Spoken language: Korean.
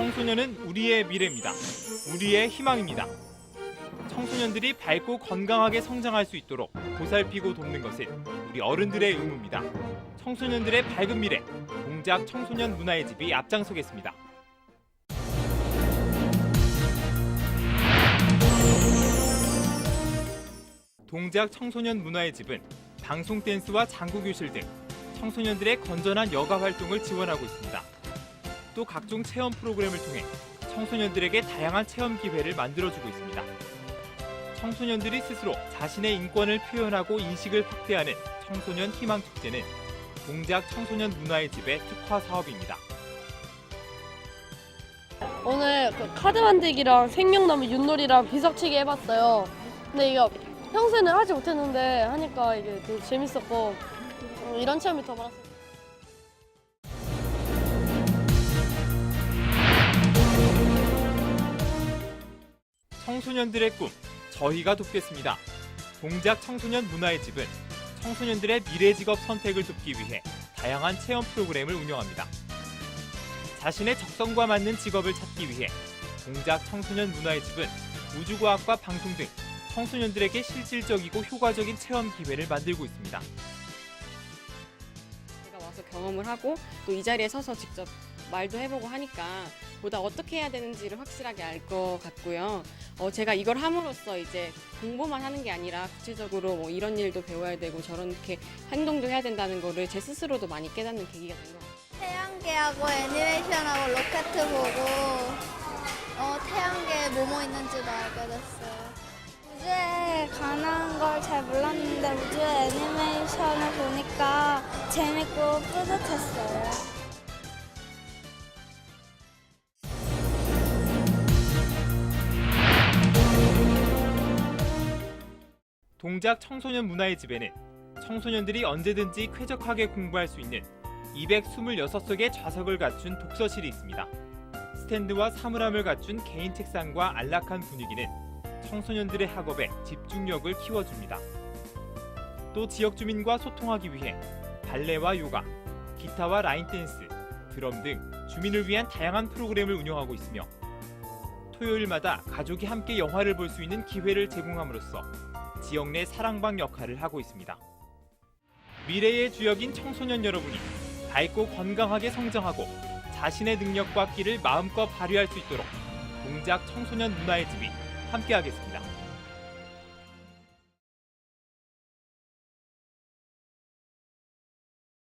청소년은 우리의 미래입니다. 우리의 희망입니다. 청소년들이 밝고 건강하게 성장할 수 있도록 보살피고 돕는 것은 우리 어른들의 의무입니다. 청소년들의 밝은 미래, 동작 청소년 문화의 집이 앞장서겠습니다. 동작 청소년 문화의 집은 방송 댄스와 장구 교실 등 청소년들의 건전한 여가 활동을 지원하고 있습니다. 또 각종 체험 프로그램을 통해 청소년들에게 다양한 체험 기회를 만들어주고 있습니다. 청소년들이 스스로 자신의 인권을 표현하고 인식을 확대하는 청소년 희망 축제는 동작 청소년 문화의 집의 특화 사업입니다. 오늘 그 카드 만들기랑 생명나무 윷놀이랑 비석치기 해봤어요. 근데 이거 평소에는 하지 못했는데 하니까 이게 되게 재밌었고 어, 이런 체험이 더 많았어요. 청소년들의 꿈, 저희가 돕겠습니다. 동작 청소년 문화의 집은 청소년들의 미래 직업 선택을 돕기 위해 다양한 체험 프로그램을 운영합니다. 자신의 적성과 맞는 직업을 찾기 위해 동작 청소년 문화의 집은 우주과학과 방송 등 청소년들에게 실질적이고 효과적인 체험 기회를 만들고 있습니다. 제가 와서 경험을 하고 또 이 자리에 서서 직접 말도 해보고 하니까 보다 어떻게 해야 되는지를 확실하게 알 것 같고요. 어, 제가 이걸 함으로써 이제 공부만 하는 게 아니라 구체적으로 뭐 이런 일도 배워야 되고 저렇게 행동도 해야 된다는 거를 제 스스로도 많이 깨닫는 계기가 된 것 같아요. 태양계하고 애니메이션하고 로켓 보고 어, 태양계에 뭐뭐 있는지도 알게 됐어요. 우주에 관한 걸 잘 몰랐는데 우주 애니메이션을 보니까 재밌고 뿌듯했어요. 동작 청소년 문화의 집에는 청소년들이 언제든지 쾌적하게 공부할 수 있는 226석의 좌석을 갖춘 독서실이 있습니다. 스탠드와 사물함을 갖춘 개인 책상과 안락한 분위기는 청소년들의 학업에 집중력을 키워줍니다. 또 지역 주민과 소통하기 위해 발레와 요가, 기타와 라인 댄스, 드럼 등 주민을 위한 다양한 프로그램을 운영하고 있으며 토요일마다 가족이 함께 영화를 볼 수 있는 기회를 제공함으로써 지역 내 사랑방 역할을 하고 있습니다. 미래의 주역인 청소년 여러분이 밝고 건강하게 성장하고 자신의 능력과 끼를 마음껏 발휘할 수 있도록 동작 청소년 문화의 집이 함께하겠습니다.